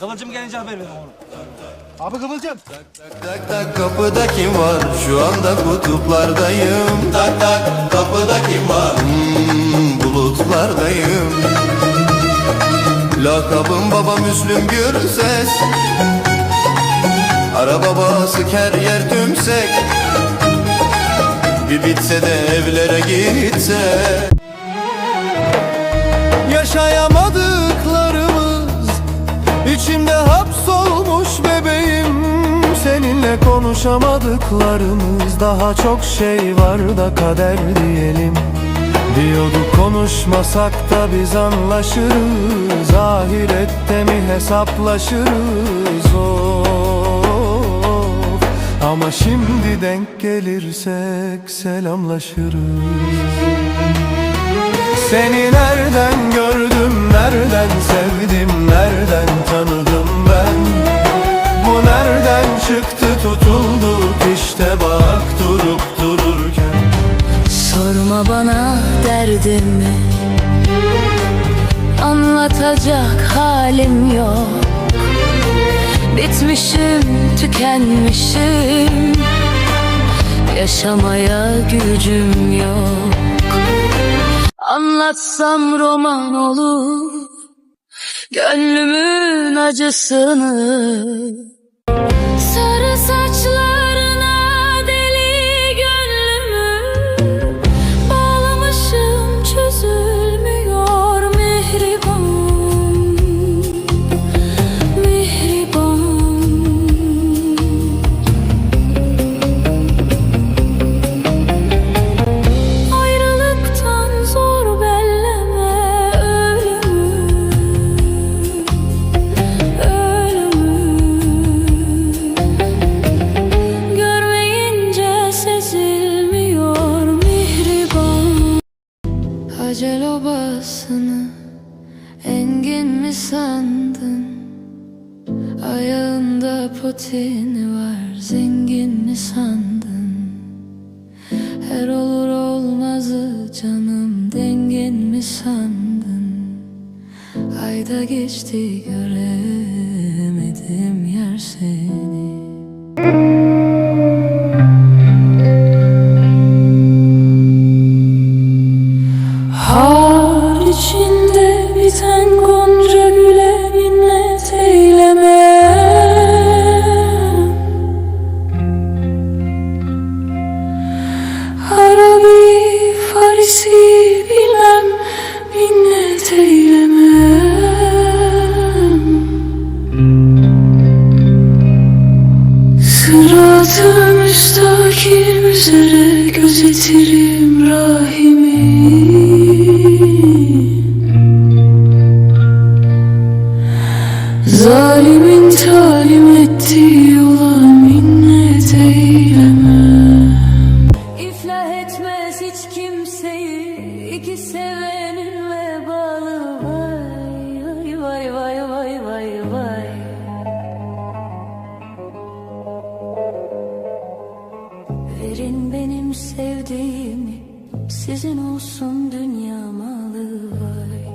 Kıvılcım gelince haber verin oğlum. Abi Kıvılcım. Tak tak kapıda kim var? Şu anda kutuplardayım. Tak tak kapıda kim var? Hmm, bulutlardayım. Lakabım baba Müslüm Gürses. Araba basık her yer tümsek. Bir bitse de evlere gitse. Yaşayamadıklarımız İçimde hapsolmuş bebeğim. Seninle konuşamadıklarımız Daha çok şey var da kader diyelim. Diyorduk konuşmasak da biz anlaşırız. Ahirette mi hesaplaşırız? Of. Ama şimdi denk gelirsek selamlaşırız. Seni nereden derdimi Anlatacak halim yok. Bitmişim, tükenmişim. Yaşamaya gücüm yok. Anlatsam roman olur. Gönlümün acısını Acel obasını engin mi sandın? Ayağında potini var zengin mi sandın? Her olur olmazı canım dengin mi sandın? Ayda geçti göremedim yer seni Farisi bilmem minnet eylemem Sırat-ı müstakim üzere gözetirim rahimi. Zalimin talim ettiği yola minnet eylemem bilmez hiç kimseyi. İki sevenin vebalı. Vay vay vay vay vay vay. Verin benim sevdiğimi. Sizin olsun dünya malı. Vay.